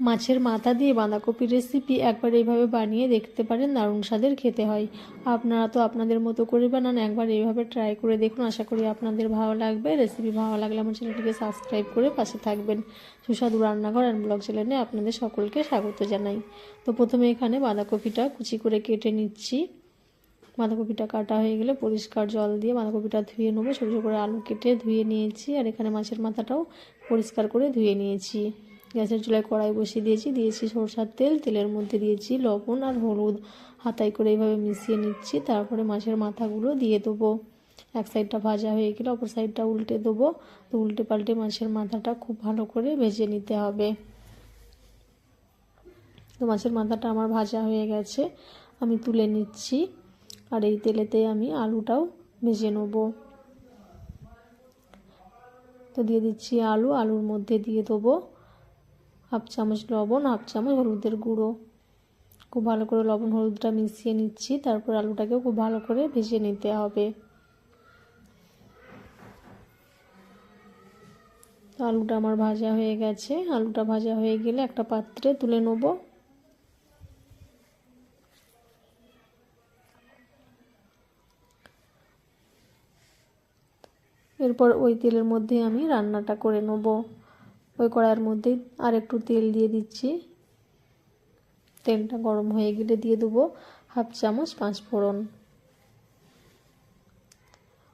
মাছের মাথা দিয়ে বাঁধাকপির রেসিপি একবার এইভাবে বানিয়ে দেখতে পারেন, দারুণ স্বাদের খেতে হয়। আপনারা তো আপনাদের মতো করে বানান, একবার এইভাবে ট্রাই করে দেখুন। আশা করি আপনাদের ভালো লাগবে। রেসিপি ভালো লাগলে আমার চ্যানেলটিকে সাবস্ক্রাইব করে পাশে থাকবেন। সুস্বাদু রান্নাঘর অ্যান্ড ব্লগ চ্যানেলে আপনাদের সকলকে স্বাগত জানাই। তো প্রথমে এখানে বাঁধাকপিটা কুচি করে কেটে নিচ্ছি। বাঁধাকপিটা কাটা হয়ে গেলে পরিষ্কার জল দিয়ে বাঁধাকপিটা ধুয়ে নেব। ছোটো ছোটো করে আলু কেটে ধুয়ে নিয়েছি। আর এখানে মাছের মাথাটাও পরিষ্কার করে ধুয়ে নিয়েছি। গ্যাসের চুলায় কড়াই বসিয়ে দিয়েছি। দিয়েছি সরষার তেল, তেলের মধ্যে দিয়েছি লবণ আর হলুদ। হাতায় করে এইভাবে মিশিয়ে নিচ্ছি, তারপরে মাছের মাথাগুলো দিয়ে দেবো। এক সাইডটা ভাজা হয়ে গেলে অপর সাইডটা উল্টে দেবো। তো উল্টে পাল্টে মাছের মাথাটা খুব ভালো করে ভেজে নিতে হবে। তো মাছের মাথাটা আমার ভাজা হয়ে গেছে, আমি তুলে নিচ্ছি আর এই তেলেতে আমি আলুটাও ভেজে নেব। তো দিয়ে দিচ্ছি আলু, আলুর মধ্যে দিয়ে দেবো। হাফ চামচ লবণ, হাফ চামচ হলুদের গুঁড়ো। খুব ভালো করে লবণ হলুদটা মিশিয়ে নিচ্ছি, তারপর আলুটাকেও খুব ভালো করে ভেজে নিতে হবে। আলুটা আমার ভাজা হয়ে গেছে। আলুটা ভাজা হয়ে গেলে একটা পাত্রে তুলে নেব। এরপর ওই তেলের মধ্যে আমি রান্নাটা করে নেব। ওই কড়াইয়ের মধ্যে আর একটু তেল দিয়ে দিচ্ছি। তেলটা গরম হয়ে গেলে দিয়ে দেবো হাফ চামচ পাঁচ ফোড়ন।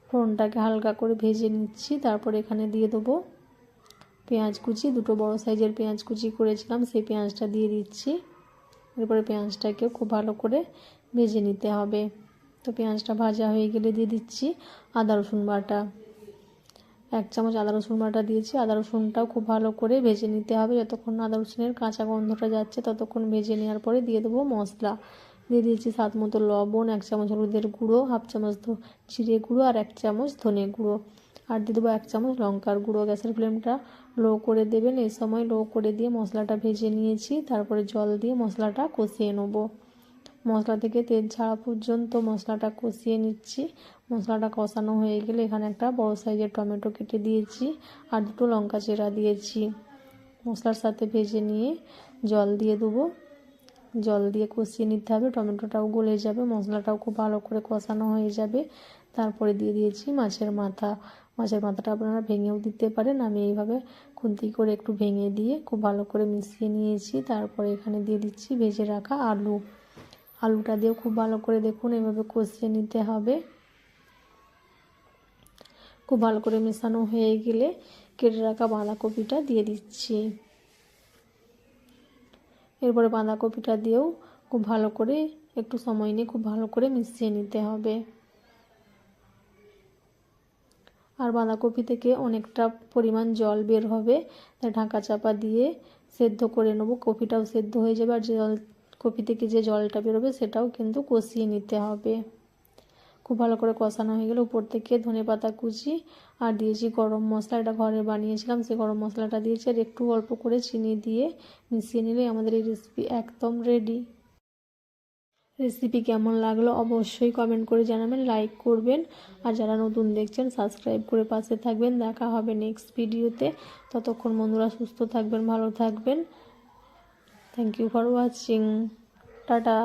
ফোড়নটাকে হালকা করে ভেজে নিচ্ছি, তারপর এখানে দিয়ে দেবো পেঁয়াজ কুচি। দুটো বড় সাইজের পেঁয়াজ কুচি করেছিলাম, সেই পেঁয়াজটা দিয়ে দিচ্ছি। এরপরে পেঁয়াজটাকেও খুব ভালো করে ভেজে নিতে হবে। তো পেঁয়াজটা ভাজা হয়ে গেলে দিয়ে দিচ্ছি আদা রসুন বাটা। এক চামচ আদা রসুন বাটা দিয়েছি। আদা রসুনটাও খুব ভালো করে ভেজে নিতে হবে। যতক্ষণ আদা রসুনের কাঁচা গন্ধটা যাচ্ছে, ততক্ষণ ভেজে নেওয়ার পরে দিয়ে দেবো মশলা। দিয়ে দিয়েছি স্বাদ মতো লবণ, এক চামচ হলুদের গুঁড়ো, হাফ চামচ জিরে গুঁড়ো আর এক চামচ ধনে গুঁড়ো। আর দিয়ে দেবো এক চামচ লঙ্কার গুঁড়ো। গ্যাসের ফ্লেমটা লো করে দেবেন। এই সময় লো করে দিয়ে মশলাটা ভেজে নিয়েছি। তারপরে জল দিয়ে মশলাটা কষিয়ে নেব। মশলা থেকে তেল ছাড়া পর্যন্ত মশলাটা কষিয়ে নিচ্ছি। মশলাটা কষানো হয়ে গেলে এখানে একটা বড় সাইজের টমেটো কেটে দিয়েছি আর দুটো লঙ্কা চেরা দিয়েছি। মশলার সাথে ভেজে নিয়ে জল দিয়ে দেবো। জল দিয়ে কষিয়ে নিতে হবে। টমেটোটাও গলে যাবে। মশলাটাও খুব ভালো করে কষানো হয়ে যাবে। তারপরে দিয়ে দিয়েছি মাছের মাথা। মাছের মাথাটা আপনারা ভেঙেও দিতে পারেন। আমি এইভাবে খুন্তি করে একটু ভেঙে দিয়ে খুব ভালো করে মিশিয়ে নিয়েছি। তারপরে এখানে দিয়ে দিচ্ছি ভেজে রাখা আলু। আলুটা দিয়েও খুব ভালো করে দেখুন, এভাবে কষিয়ে নিতে হবে। খুব ভালো করে মেশানো হয়ে গেলে কেটে রাখা বাঁধাকপিটা দিয়ে দিচ্ছি। এরপরে বাঁধাকপিটা দিয়েও খুব ভালো করে, একটু সময় নিয়ে খুব ভালো করে মিশিয়ে নিতে হবে। আর বাঁধাকপি থেকে অনেকটা পরিমাণ জল বের হবে ঢাকা চাপা দিয়ে সেদ্ধ করে নেব। কপিটাও সেদ্ধ হয়ে যাবে, আর জল কপি থেকে যে জলটা বেরোবে সেটাও কিন্তু কষিয়ে নিতে হবে। খুব ভালো করে কষানো হয়ে গেলে উপর থেকে ধনে পাতা কুচি আর দিয়েছি গরম মশলা। এটা ঘরে বানিয়েছিলাম, সেই গরম মশলাটা দিয়েছি আর একটু অল্প করে চিনি দিয়ে মিশিয়ে নিলেই আমাদের এই রেসিপি একদম রেডি রেসিপি কেমন লাগল অবশ্যই কমেন্ট করে জানাবেন লাইক করবেন আর যারা নতুন দেখছেন সাবস্ক্রাইব করে পাশে থাকবেন। দেখা হবে নেক্সট ভিডিওতে ততক্ষণ বন্ধুরা সুস্থ থাকবেন, ভালো থাকবেন। Thank you for watching tata